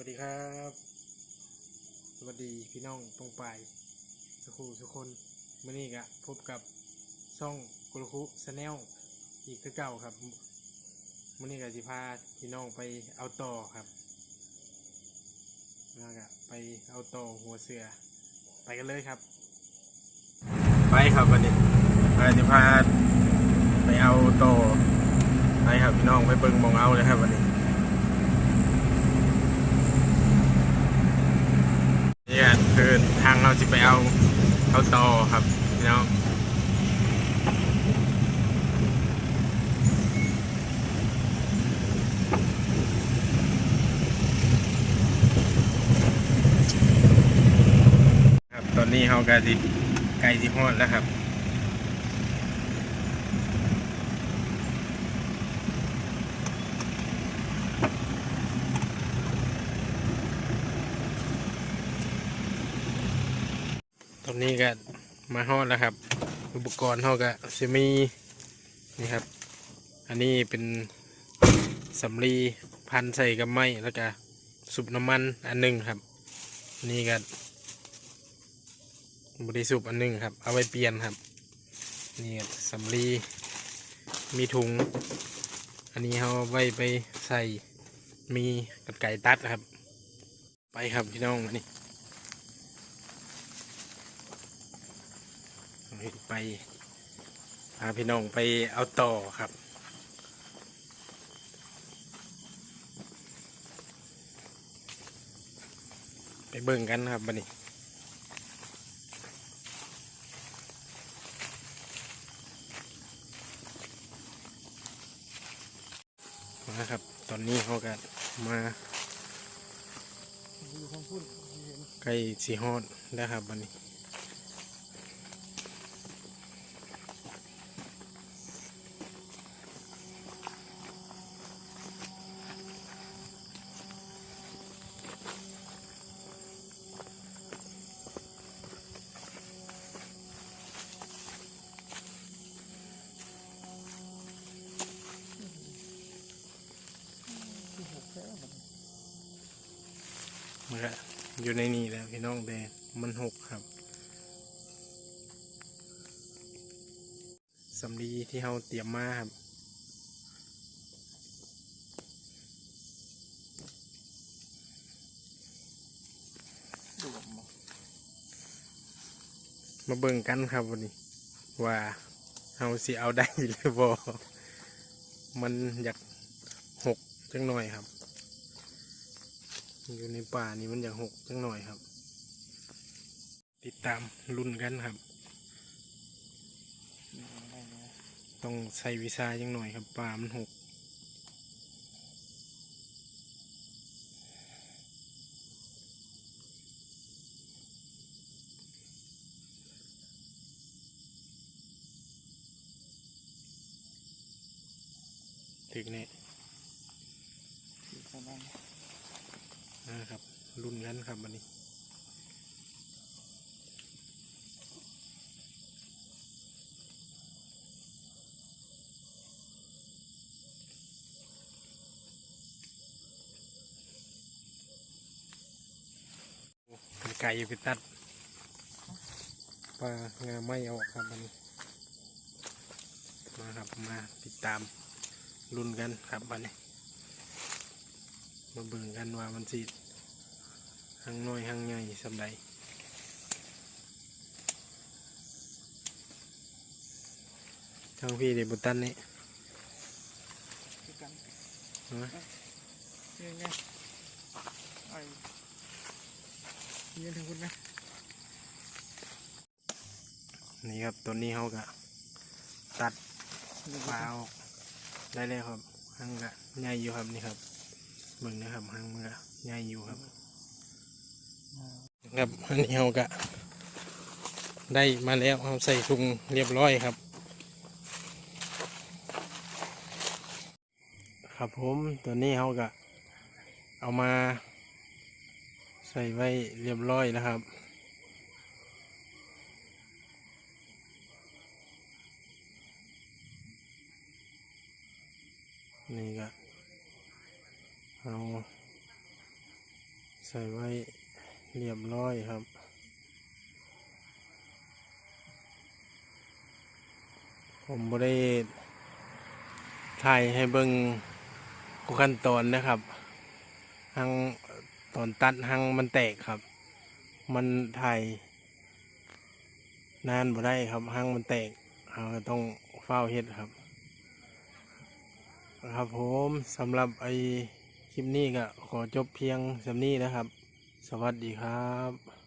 วัสดีครับ สวัสดีพี่น้องตรงไปสุขูสุกคนมื่อนี้ก็พบกับช่องกุลคุสแนลอีกคือเก่าครับมื่อนี้ก็สิพาพี่น้องไปเอาต่อครับแล้วก็ไปเอาต่อหัวเสือ ไปกันเลยครับ ไปครับวันนี้เราจะพาไปเอาต่อไปครับพี่น้องไปเบิ่งมองเอาเลยครับวันนี้ก็คือทางเราจะ ไปเอาเอาต่อครับพี่น้องครับตอนนี้เราก็สิใกล้ที่ฮอดแล้วครับ อนนี้ก็มาฮอดแล้วครับ อุปกรณ์เขาก็จะมีนี่ครับ อันนี้เป็นสำลีพันใส่กับไม้แล้วก็สูบน้ำมันอันหนึงครับ นี่ก็บริสุบอันหนึงครับ เอาไปเปลี่ยนครับ นี่ก็สำลีมีถุง อันนี้เขาเอาไว้ไปใส่มีกรรไก่ตัดครับ ไปครับพี่น้องม นี่ไปพาพี่น้องไปเอาต่อครับไปเบิ่งกันครับบันนี้มาครับ ตอนนี้เขาก็มาใกล้สีฮอดแล้วครับบันนี้ มันก็อยู่ในนี่แล้วพี่น้องแต่มันหกครับสำลีที่เราเตรียมมาครับมาเบิ่งกันครับวันนี้ ว่าเราสิเอาได้หรือบ่มันอยากหกจังหน่อยครับ อยู่ในป่านี่มันอย่างหกจังหน่อยครับ ติดตามรุ่นกันครับ ต้องใส่วิซาจังหน่อยครับป่ามันหกถึงเนี่ย นะครับรุ่นกันครับวันนี้เป็นไก่ไปตัดปลางาไม่ออกครับมันมาครับมาติดตามรุ่นกันครับวันนี้ มาเบิ่งกันว่ามันสิหังน้อยหังใหญ่สำใดทางพี่เดบุตันนี่กันนะยังไงไอ้ยืนถึงคุณนะนี่ครับตัวนี้เขาก็ตัดปลาออกได้เลยครับหังก็ใหญ่อยู่ครับนี่ครับ เบิ่งนะครับหังมันก็ใหญ่อยู่ครับครับอันนี้เราก็ได้มาแล้วเอาใส่ถุงเรียบร้อยครับ ครับผมตัวนี้เราก็เอามา ใส่ไว้เรียบร้อยแล้วครับนี่ก็ เอาใส่ไว้เรียบร้อยครับ ผมบ่ได้ถ่ายให้เบิ่งทุกขั้นตอนนะครับหังตอนตัดหังมันแตกครับ มันถ่ายนานบ่ได้ครับหังมันแตกเราต้องเฝ้าเฮ็ดครับ ครับผมสำหรับไอ คลิปนี้ก็ขอจบเพียงสำนี้นะครับ สวัสดีครับ